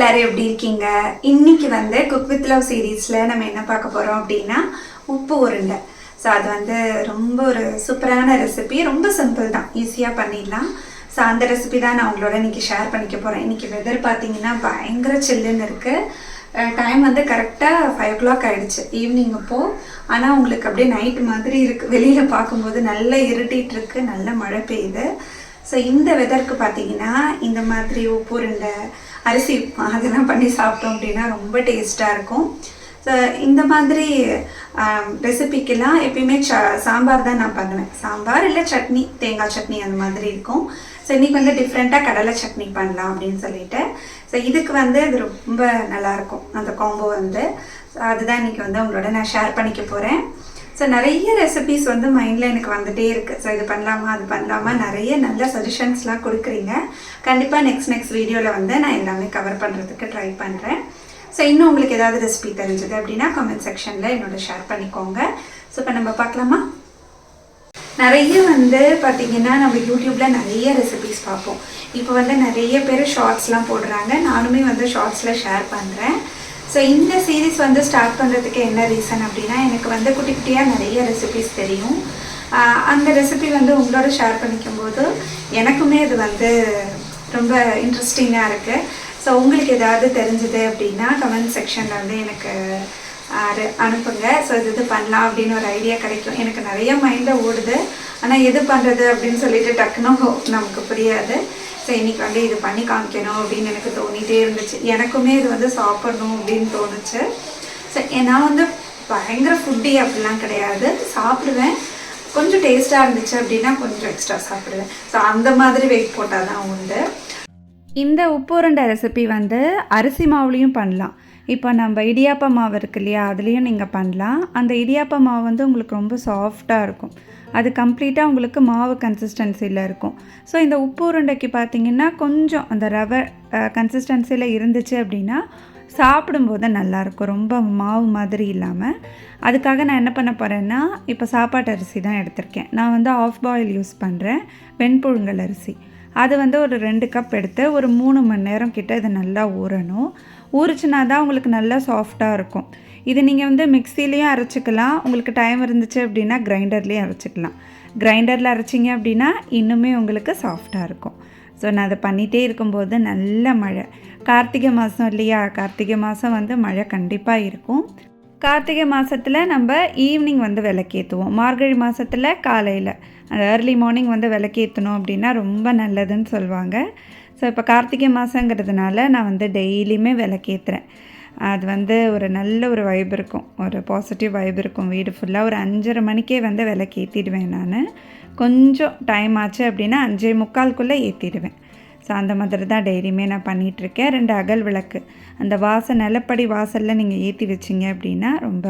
எல்லாரும் எப்படி இருக்கீங்க? இன்னைக்கு வந்து குக் வித் லவ் சீரீஸில் நம்ம என்ன பார்க்க போகிறோம் அப்படின்னா உப்பு உருண்டை. ஸோ அது வந்து ரொம்ப ஒரு சூப்பரான ரெசிபி ரொம்ப சிம்பிள் தான். ஈஸியாக பண்ணிடலாம். ஸோ அந்த ரெசிபி தான் நான் உங்களோட இன்னைக்கு ஷேர் பண்ணிக்க போகிறேன் இன்னைக்கு வெதர் பார்த்தீங்கன்னா பயங்கர சில்லுன்னு இருக்குது டைம் வந்து கரெக்டாக ஃபைவ் ஓ கிளாக் ஆகிடுச்சு ஈவினிங் அப்போது ஆனால் உங்களுக்கு அப்படியே நைட் மாதிரி இருக்குது வெளியில் பார்க்கும்போது நல்லா இருட்டிகிட்டு இருக்கு. நல்ல மழை பெய்யுது. ஸோ இந்த வெதருக்கு பார்த்தீங்கன்னா இந்த மாதிரி உப்புருண்டை அரிசி அதெல்லாம் பண்ணி சாப்பிட்டோம் அப்படின்னா ரொம்ப டேஸ்ட்டாக இருக்கும். ஸோ இந்த மாதிரி ரெசிபிக்கெல்லாம் எப்பயுமே ச சாம்பார் தான் நான் பண்ணுவேன். சாம்பார் இல்லை சட்னி தேங்காய் சட்னி அந்த மாதிரி இருக்கும். ஸோ இன்றைக்கி வந்து டிஃப்ரெண்ட்டாக கடலை சட்னி பண்ணலாம் அப்படின்னு சொல்லிட்டு. ஸோ இதுக்கு வந்து அது ரொம்ப நல்லாயிருக்கும் அந்த காம்போ வந்து. ஸோ அதுதான் இன்றைக்கி வந்து உங்களோட நான் ஷேர் பண்ணிக்க போகிறேன் ஸோ நிறைய ரெசிபிஸ் வந்து மைண்டில் எனக்கு வந்துட்டே இருக்குது ஸோ இது பண்ணலாமா அது பண்ணலாமா நிறைய நல்ல சஜஷன்ஸ்லாம் கொடுக்குறீங்க. கண்டிப்பாக நெக்ஸ்ட் நெக்ஸ்ட் வீடியோவில் வந்து நான் எல்லாமே கவர் பண்ணுறதுக்கு ட்ரை பண்ணுறேன் ஸோ இன்னும் உங்களுக்கு ஏதாவது ரெசிபி தெரிஞ்சது அப்படின்னா கமெண்ட் செக்ஷனில் என்னோட ஷேர் பண்ணிக்கோங்க. ஸோ இப்போ நம்ம பார்க்கலாமா? நிறைய வந்து பார்த்தீங்கன்னா நம்ம யூடியூப்பில் நிறைய ரெசிபிஸ் பார்ப்போம். இப்போ வந்து நிறைய பேர் ஷார்ட்ஸ்லாம் போடுறாங்க. நானுமே வந்து ஷார்ட்ஸில் ஷேர் பண்ணுறேன் ஸோ இந்த சீரீஸ் வந்து ஸ்டார்ட் பண்ணுறதுக்கு என்ன ரீசன் அப்படின்னா எனக்கு வந்து குட்டி குட்டியாக நிறைய ரெசிபிஸ் தெரியும். அந்த ரெசிபி வந்து உங்களோட ஷேர் பண்ணிக்கும்போது எனக்குமே அது வந்து ரொம்ப இன்ட்ரெஸ்டிங்காக இருக்குது ஸோ உங்களுக்கு ஏதாவது தெரிஞ்சுது அப்படின்னா கமெண்ட் செக்ஷனில் வந்து எனக்கு அது அனுப்புங்க. ஸோ இது இது பண்ணலாம் அப்படின்னு ஒரு ஐடியா கிடைக்கும். எனக்கு நிறைய மைண்டில் ஓடுது. ஆனால் எது பண்ணுறது அப்படின்னு சொல்லிட்டு டக்குன்னு நமக்கு புரியாது. ஸோ இன்னைக்கு வந்து இது பண்ணி காமிக்கணும் அப்படின்னு எனக்கு தோணிகிட்டே இருந்துச்சு. எனக்குமே இது வந்து சாப்பிடணும் அப்படின்னு தோணுச்சு. ஸோ நான் வந்து பயங்கர ஃபுட்டி அப்படிலாம் கிடையாது. சாப்பிடுவேன். கொஞ்சம் டேஸ்ட்டாக இருந்துச்சு அப்படின்னா கொஞ்சம் எக்ஸ்ட்ரா சாப்பிடுவேன். ஸோ அந்த மாதிரி வெயிட் போட்டால் தான் உண்டு. இந்த உப்பு உருண்டை ரெசிபி வந்து அரிசி மாவுலேயும் பண்ணலாம். இப்போ நம்ம இடியாப்ப மாவு இருக்கு இல்லையா அதுலேயும் நீங்கள் பண்ணலாம். அந்த இடியாப்ப மாவு வந்து உங்களுக்கு ரொம்ப சாஃப்டாக இருக்கும். அது கம்ப்ளீட்டாக உங்களுக்கு மாவு கன்சிஸ்டன்சியில் இருக்கும். ஸோ இந்த உப்பு உருண்டைக்கு பார்த்தீங்கன்னா கொஞ்சம் அந்த ரவை கன்சிஸ்டன்சியில் இருந்துச்சு அப்படின்னா சாப்பிடும்போது நல்லாயிருக்கும் ரொம்ப மாவு மாதிரி இல்லாமல் அதுக்காக நான் என்ன பண்ண போகிறேன்னா இப்போ சாப்பாட்டு அரிசி தான் எடுத்திருக்கேன். நான் வந்து ஆஃப் பாயில் யூஸ் பண்ணுறேன் வெண்புழுங்கல் அரிசி. அது வந்து ஒரு ரெண்டு கப் எடுத்து ஒரு மூணு மணி நேரம் கிட்ட இது நல்லா ஊறணும். ஊறிச்சுனா தான் உங்களுக்கு நல்லா சாஃப்டாக இருக்கும். இது நீங்கள் வந்து மிக்சிலேயும் அரைச்சிக்கலாம். உங்களுக்கு டைம் இருந்துச்சு அப்படின்னா கிரைண்டர்லேயும் அரைச்சிக்கலாம். கிரைண்டரில் அரைச்சிங்க அப்படின்னா இன்னுமே உங்களுக்கு சாஃப்டாக இருக்கும். ஸோ நான் அதை பண்ணிகிட்டே இருக்கும்போது நல்ல மழை. கார்த்திகை மாதம் இல்லையா? கார்த்திகை மாதம் வந்து மழை கண்டிப்பாக இருக்கும். கார்த்திகை மாதத்தில் நம்ம ஈவினிங் வந்து விளக்கேற்றுவோம் மார்கழி மாதத்தில் காலையில். அந்த ஏர்லி மார்னிங் வந்து விளக்கேற்றணும் அப்படின்னா ரொம்ப நல்லதுன்னு சொல்லுவாங்க. ஸோ இப்போ கார்த்திகை மாதங்கிறதுனால நான் வந்து டெய்லியுமே விளக்கேற்றுறேன் அது வந்து ஒரு நல்ல ஒரு வைப் இருக்கும். ஒரு பாசிட்டிவ் வைப் இருக்கும். வீடு ஃபுல்லாக ஒரு அஞ்சரை மணிக்கே வந்து விளக்கேற்றிடுவேன் நான். கொஞ்சம் டைம் ஆச்சு அப்படின்னா அஞ்சே முக்கால்குள்ளே ஏற்றிடுவேன் ஸோ அந்த மாதிரி தான் டெய்லியுமே நான் பண்ணிகிட்ருக்கேன் ரெண்டு அகல் விளக்கு. அந்த வாசல் நிலப்படி வாசலில் நீங்கள் ஏற்றி வச்சிங்க அப்படின்னா ரொம்ப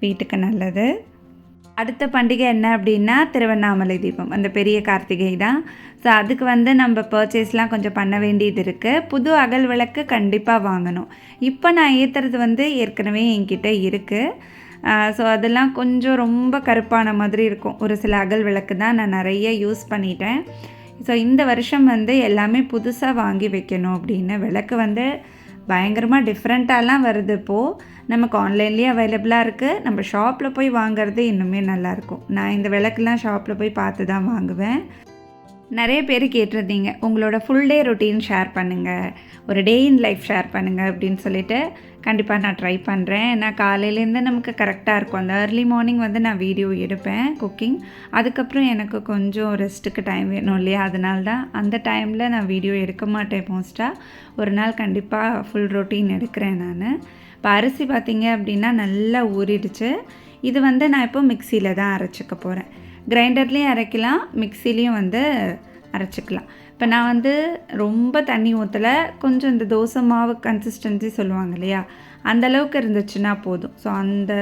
வீட்டுக்கு நல்லது. அடுத்த பண்டிகை என்ன அப்படின்னா திருவண்ணாமலை தீபம். அந்த பெரிய கார்த்திகை தான். ஸோ அதுக்கு வந்து நம்ம பர்ச்சேஸ்லாம் கொஞ்சம் பண்ண வேண்டியது இருக்குது புது அகல் விளக்கு கண்டிப்பாக வாங்கணும். இப்போ நான் ஏற்றுறது வந்து ஏற்கனவே என்கிட்ட இருக்குது ஸோ அதெல்லாம் கொஞ்சம் ரொம்ப கருப்பான மாதிரி இருக்கும். ஒரு சில அகல் விளக்கு தான் நான் நிறைய யூஸ் பண்ணிட்டேன். ஸோ இந்த வருஷம் வந்து எல்லாமே புதுசாக வாங்கி வைக்கணும் அப்படின்னு. விளக்கு வந்து பயங்கரமாக டிஃப்ரெண்ட்டாலாம் வருது இப்போது நமக்கு ஆன்லைன்லேயே அவைலபிளாக இருக்குது நம்ம ஷாப்பில் போய் வாங்குறது இன்னுமே நல்லாயிருக்கும் நான் இந்த விளக்குலாம் ஷாப்பில் போய் பார்த்து தான் வாங்குவேன். நிறைய பேர் கேட்டிருந்தீங்க. உங்களோட ஃபுல் டே ரொட்டீன் ஷேர் பண்ணுங்கள் ஒரு டே இன் லைஃப் ஷேர் பண்ணுங்கள் அப்படின்னு சொல்லிட்டு கண்டிப்பாக நான் ட்ரை பண்ணுறேன் ஏன்னா காலையிலேருந்து நமக்கு கரெக்டாக இருக்கும். அந்த ஏர்லி மார்னிங் வந்து நான் வீடியோ எடுப்பேன் குக்கிங் அதுக்கப்புறம் எனக்கு கொஞ்சம் ரெஸ்ட்டுக்கு டைம் வேணும் இல்லையா? அதனால தான் அந்த டைமில் நான் வீடியோ எடுக்க மாட்டேன் மோஸ்ட்டாக ஒரு நாள் கண்டிப்பாக ஃபுல் ரொட்டீன் எடுக்கிறேன் நான். இப்போ அரிசி பார்த்தீங்க அப்படின்னா நல்லா ஊறிடுச்சு. இது வந்து நான் இப்போ மிக்சியில் தான் அரைச்சிக்க போகிறேன் கிரைண்டர்லேயும் அரைக்கலாம் மிக்சிலையும் வந்து அரைச்சிக்கலாம். இப்போ நான் வந்து ரொம்ப தண்ணி ஊற்றலை கொஞ்சம் இந்த தோசை மாவு கன்சிஸ்டன்சி சொல்லுவாங்க இல்லையா? அந்த அளவுக்கு இருந்துச்சுன்னா போதும். ஸோ அந்த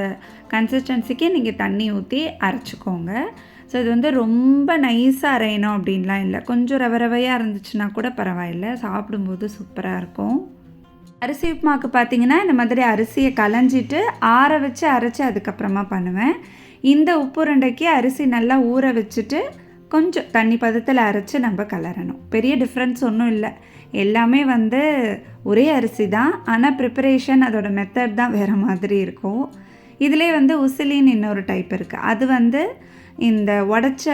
கன்சிஸ்டன்சிக்கு நீங்கள் தண்ணி ஊற்றி அரைச்சிக்கோங்க. ஸோ இது வந்து ரொம்ப நைஸாக அரையணும் அப்படின்லாம் இல்லை. கொஞ்சம் ரவ ரவையாக இருந்துச்சுன்னா கூட பரவாயில்ல. சாப்பிடும்போது சூப்பராக இருக்கும். அரிசி உப்புமாவுக்கு பார்த்தீங்கன்னா இந்த மாதிரி அரிசியை களைஞ்சிட்டு ஆற வச்சு அரைச்சி அதுக்கப்புறமா பண்ணுவேன். இந்த உப்புருண்டைக்கு அரிசி நல்லா ஊற வச்சுட்டு கொஞ்சம் தண்ணி பதத்தில் அரைச்சி நம்ம கலரணும். பெரிய டிஃப்ரென்ஸ் ஒன்றும் இல்லை. எல்லாமே வந்து ஒரே அரிசி தான். ஆனால் ப்ரிப்பரேஷன் அதோட மெத்தட் தான் வேறு மாதிரி இருக்கும். இதிலே வந்து உசிலின்னு இன்னொரு டைப் இருக்குது அது வந்து இந்த உடச்ச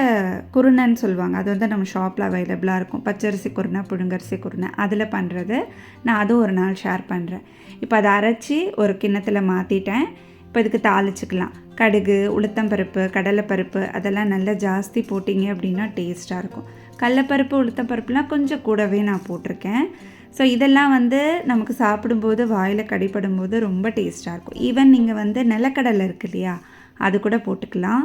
குருணைன்னு சொல்லுவாங்க. அது வந்து நம்ம ஷாப்பில் அவைலபிளாக இருக்கும். பச்சரிசி குருணை புழுங்கரிசி குருணை. அதில் பண்ணுறது நான் அதுவும் ஒரு நாள் ஷேர் பண்ணுறேன் இப்போ அதை அரைச்சி ஒரு கிண்ணத்தில் மாற்றிட்டேன் இப்போ இதுக்கு தாளிச்சுக்கலாம். கடுகு உளுத்தம்பருப்பு கடலைப்பருப்பு அதெல்லாம் நல்லா ஜாஸ்தி போட்டிங்க அப்படின்னா டேஸ்ட்டாக இருக்கும். கடலப்பருப்பு உளுத்தம்பருப்புலாம் கொஞ்சம் கூடவே நான் போட்டிருக்கேன். ஸோ இதெல்லாம் வந்து நமக்கு சாப்பிடும்போது வாயில் கடிப்படும் போது ரொம்ப டேஸ்ட்டாக இருக்கும். ஈவன் நீங்கள் வந்து நிலக்கடலை இருக்கு இல்லையா அது கூட போட்டுக்கலாம்.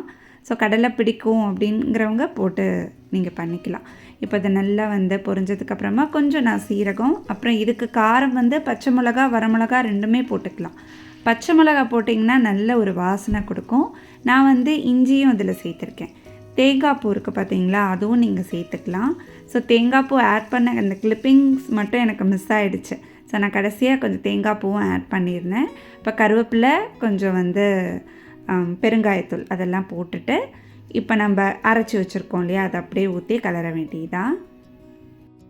ஸோ கடலை பிடிக்கும் அப்படிங்கிறவங்க போட்டு நீங்கள் பண்ணிக்கலாம். இப்போ இதை நல்லா வந்து பொரிஞ்சதுக்கப்புறமா கொஞ்சம் நான் சீரகம் அப்புறம் இதுக்கு காரம் வந்து பச்சை மிளகா வரமிளகா ரெண்டுமே போட்டுக்கலாம். பச்சை மிளகா போட்டிங்கன்னா நல்ல ஒரு வாசனை கொடுக்கும். நான் வந்து இஞ்சியும் இதில் சேர்த்துருக்கேன். தேங்காய் பூ இருக்குது பார்த்தீங்களா அதுவும் நீங்கள் சேர்த்துக்கலாம். ஸோ தேங்காய் பூ ஆட் பண்ண அந்த கிளிப்பிங்ஸ் மட்டும் எனக்கு மிஸ் ஆகிடுச்சு ஸோ நான் கடைசியாக கொஞ்சம் தேங்காய் பூவும் ஆட் பண்ணியிருந்தேன். இப்போ கருவேப்பிலை கொஞ்சம் வந்து பெருங்காயத்தூள் அதெல்லாம் போட்டுட்டு இப்போ நம்ம அரைச்சி வச்சுருக்கோம் இல்லையா அதை அப்படியே ஊற்றி கலர வேண்டியதான்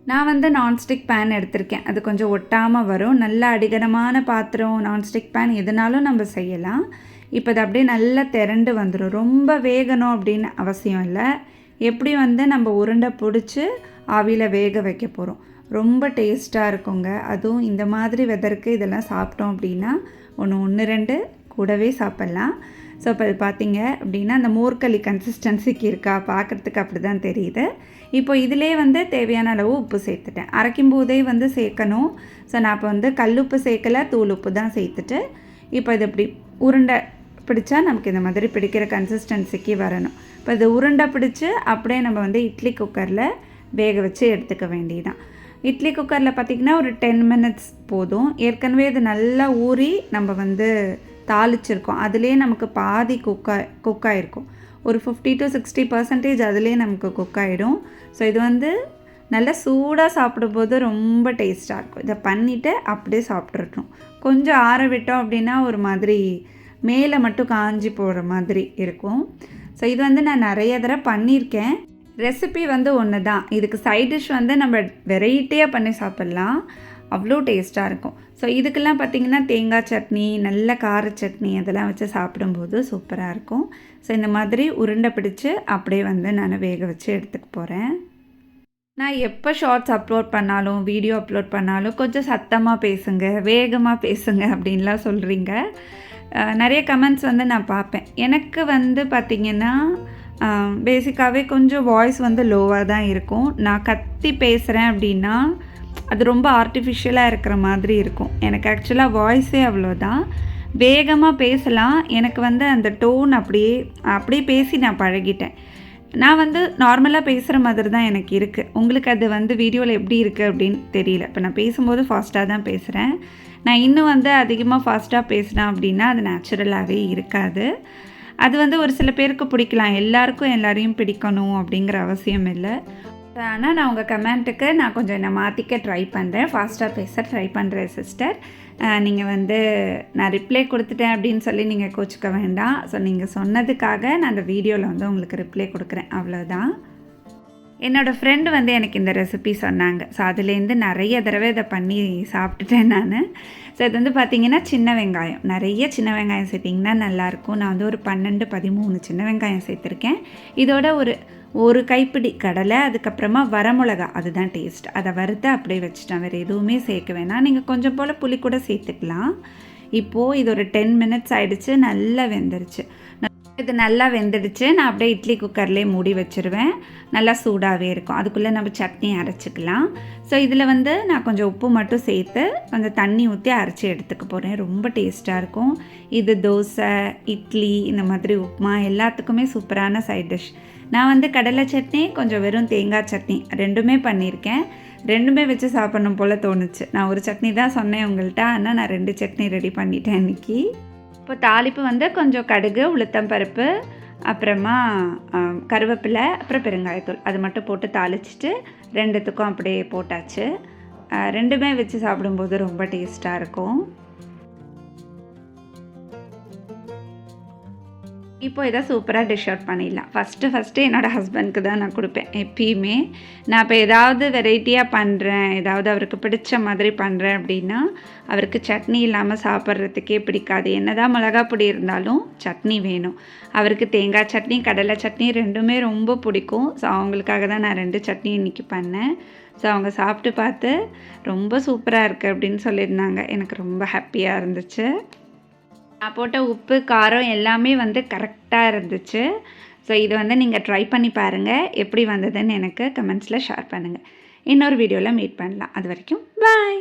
நான் வந்து நான்ஸ்டிக் பேன் எடுத்திருக்கேன். அது கொஞ்சம் ஒட்டாமல் வரும். நல்ல அடிகனமான பாத்திரம் நான்ஸ்டிக் பேன் எதுனாலும் நம்ம செய்யலாம். இப்போ அது அப்படியே நல்லா திரண்டு வந்துடும் ரொம்ப வேகணும் அப்படின்னு அவசியம் இல்லை. எப்படி வந்து நம்ம உருண்டை பிடிச்சி ஆவியில் வேக வைக்க போகிறோம் ரொம்ப டேஸ்ட்டாக இருக்குங்க. அதுவும் இந்த மாதிரி வெதருக்கு இதெல்லாம் சாப்பிட்டோம் அப்படின்னா ஒன்று ஒன்று ரெண்டு கூடவே சாப்பிட்லாம். ஸோ இப்போ இது பார்த்தீங்க அப்படின்னா அந்த மோர்களி கன்சிஸ்டன்சிக்கு இருக்கா? பார்க்குறதுக்கு அப்படி தான் தெரியுது. இப்போ இதிலே வந்து தேவையான அளவு உப்பு சேர்த்துட்டேன். அரைக்கும் போதே வந்து சேர்க்கணும். ஸோ நான் இப்போ வந்து கல்லுப்பு சேர்க்கல தூள் உப்பு தான் சேர்த்துட்டு இப்போ இது இப்படி உருண்டை பிடிச்சா நமக்கு இந்த மாதிரி பிடிக்கிற கன்சிஸ்டன்சிக்கு வரணும். இப்போ இது உருண்டை பிடிச்சி அப்படியே நம்ம வந்து இட்லி குக்கரில் வேக வச்சு எடுத்துக்க வேண்டியதான் இட்லி குக்கரில் பார்த்திங்கன்னா ஒரு டென் மினிட்ஸ் போதும். ஏற்கனவே இது நல்லா ஊறி நம்ம வந்து தாளிச்சிருக்கோம். அதுலேயே நமக்கு பாதி குக்காய் குக் ஆகிருக்கும் ஒரு ஃபிஃப்டி டு சிக்ஸ்டி பர்சன்டேஜ் அதுலேயே நமக்கு குக் ஆகிடும் ஸோ இது வந்து நல்லா சூடாக சாப்பிடும்போது ரொம்ப டேஸ்ட்டாக இருக்கும். இதை பண்ணிவிட்டு அப்படியே சாப்பிட்றட்டும் கொஞ்சம் ஆற விட்டோம் அப்படின்னா ஒரு மாதிரி மேலே மட்டும் காஞ்சி போகிற மாதிரி இருக்கும். ஸோ இது வந்து நான் நிறைய தடவை பண்ணியிருக்கேன். ரெசிபி வந்து ஒன்று தான் இதுக்கு சைட் டிஷ் வந்து நம்ம வெரைட்டியாக பண்ணி சாப்பிட்லாம். அவ்வளோ டேஸ்ட்டாக இருக்கும். ஸோ இதுக்கெல்லாம் பார்த்திங்கன்னா தேங்காய் சட்னி நல்ல கார சட்னி அதெல்லாம் வச்சு சாப்பிடும்போது சூப்பராக இருக்கும். ஸோ இந்த மாதிரி உருண்டை பிடிச்சு அப்படியே வந்து நான் வேக வச்சு எடுத்துக்க போகிறேன் நான் எப்போ ஷார்ட்ஸ் அப்லோட் பண்ணாலும் வீடியோ அப்லோட் பண்ணாலும் கொஞ்சம் சத்தமாக பேசுங்க வேகமாக பேசுங்க அப்படின்லாம் சொல்கிறீங்க நிறைய கமெண்ட்ஸ் வந்து நான் பார்ப்பேன். எனக்கு வந்து பார்த்திங்கன்னா பேசிக்காகவே கொஞ்சம் வாய்ஸ் வந்து லோவாக தான் இருக்கும். நான் கத்தி பேசுகிறேன் அப்படின்னா அது ரொம்ப ஆர்டிஃபிஷியலாக இருக்கிற மாதிரி இருக்கும். எனக்கு ஆக்சுவலாக வாய்ஸே அவ்வளோதான் வேகமாக பேசலாம். எனக்கு வந்து அந்த டோன் அப்படியே அப்படியே பேசி நான் பழகிட்டேன். நான் வந்து நார்மலாக பேசுகிற மாதிரி தான் எனக்கு இருக்குது உங்களுக்கு அது வந்து வீடியோவில் எப்படி இருக்குது அப்படின்னு தெரியல. இப்போ நான் பேசும்போது ஃபாஸ்ட்டாக தான் பேசுகிறேன் நான் இன்னும் வந்து அதிகமாக ஃபாஸ்ட்டாக பேசினேன் அப்படின்னா அது நேச்சுரலாகவே இருக்காது. அது வந்து ஒரு சில பேருக்கு பிடிக்கலாம். எல்லாருக்கும் எல்லாரையும் பிடிக்கணும் அப்படிங்கிற அவசியம் இல்லை. ஆனால் நான் உங்கள் கமெண்ட்டுக்கு நான் கொஞ்சம் என்னை மாற்றிக்க ட்ரை பண்ணுறேன் ஃபாஸ்ட்டாக பேச ட்ரை பண்ணுறேன் சிஸ்டர் நீங்கள் வந்து நான் ரிப்ளை கொடுத்துட்டேன் அப்படின்னு சொல்லி நீங்கள் கோச்சிக்க வேண்டாம். ஸோ நீங்கள் சொன்னதுக்காக நான் அந்த வீடியோவில் வந்து உங்களுக்கு ரிப்ளை கொடுக்குறேன். அவ்வளோதான் என்னோடய ஃப்ரெண்டு வந்து எனக்கு இந்த ரெசிபி சொன்னாங்க. ஸோ அதுலேருந்து நிறைய தடவை இதை பண்ணி சாப்பிட்டுட்டேன் நான். ஸோ இது வந்து பார்த்திங்கன்னா சின்ன வெங்காயம். நிறைய சின்ன வெங்காயம் சேர்த்திங்கன்னா நல்லாயிருக்கும் நான் வந்து ஒரு பன்னெண்டு பதிமூணு சின்ன வெங்காயம் சேர்த்துருக்கேன். இதோட ஒரு ஒரு கைப்பிடி கடலை அதுக்கப்புறமா வரமிளகா அதுதான் டேஸ்ட் அதை வறுத்து அப்படியே வச்சுட்டேன். வேறு எதுவுமே சேர்க்க வேணாம். நீங்கள் கொஞ்சம் போல் புளி கூட சேர்த்துக்கலாம். இப்போது இது ஒரு டென் மினிட்ஸ் ஆகிடுச்சு நல்லா வெந்துருச்சு. இது நல்லா வெந்துடுச்சு. நான் அப்படியே இட்லி குக்கர்லேயே மூடி வச்சுருவேன். நல்லா சூடாகவே இருக்கும். அதுக்குள்ளே நம்ம சட்னி அரைச்சிக்கலாம். ஸோ இதில் வந்து நான் கொஞ்சம் உப்பு மட்டும் சேர்த்து கொஞ்சம் தண்ணி ஊற்றி அரைச்சி எடுத்துக்க போகிறேன் ரொம்ப டேஸ்ட்டாக இருக்கும். இது தோசை இட்லி இந்த மாதிரி உப்புமா எல்லாத்துக்குமே சூப்பரான சைட் டிஷ் நான் வந்து கடலை சட்னி கொஞ்சம் வெறும் தேங்காய் சட்னி ரெண்டுமே பண்ணியிருக்கேன். ரெண்டுமே வச்சு சாப்பிட்ணும் போல் தோணுச்சு. நான் ஒரு சட்னி தான் சொன்னேன் உங்கள்கிட்ட ஆனால் நான் ரெண்டு சட்னி ரெடி பண்ணிட்டேன் இன்னைக்கு. இப்போ தாளிப்பு வந்து கொஞ்சம் கடுகு உளுத்தம்பருப்பு அப்புறமா கருவேப்பிலை அப்புறம் பெருங்காயத்தூள். அது மட்டும் போட்டு தாளிச்சிட்டு ரெண்டுத்துக்கும் அப்படியே போட்டாச்சு. ரெண்டுமே வச்சு சாப்பிடும்போது ரொம்ப டேஸ்ட்டாக இருக்கும். இப்போ இதை சூப்பராக டிஷ் அவுட் பண்ணிடலாம். ஃபஸ்ட்டு ஃபஸ்ட்டு என்னோடய ஹஸ்பண்ட்க்கு தான் நான் கொடுப்பேன். எப்பயுமே நான் இப்போ ஏதாவது வெரைட்டியாக பண்ணுறேன் ஏதாவது அவருக்கு பிடிச்ச மாதிரி பண்ணுறேன் அப்படின்னா அவருக்கு சட்னி இல்லாமல் சாப்பிட்றதுக்கே பிடிக்காது. என்னதான் மிளகா பொடி இருந்தாலும் சட்னி வேணும். அவருக்கு தேங்காய் சட்னி கடலை சட்னி ரெண்டுமே ரொம்ப பிடிக்கும். ஸோ அவங்களுக்காக தான் நான் ரெண்டு சட்னி இன்றைக்கி பண்ணேன். ஸோ அவங்க சாப்பிட்டு பார்த்து ரொம்ப சூப்பராக இருக்குது அப்படின்னு சொல்லியிருந்தாங்க. எனக்கு ரொம்ப ஹாப்பியாக இருந்துச்சு. நான் போட்ட உப்பு காரம் எல்லாமே வந்து கரெக்டாக இருந்துச்சு. ஸோ இது வந்து நீங்கள் ட்ரை பண்ணி பாருங்கள் எப்படி வந்ததுன்னு எனக்கு கமெண்ட்ஸில் ஷேர் பண்ணுங்கள் இன்னொரு வீடியோவில் மீட் பண்ணலாம். அது வரைக்கும் பாய்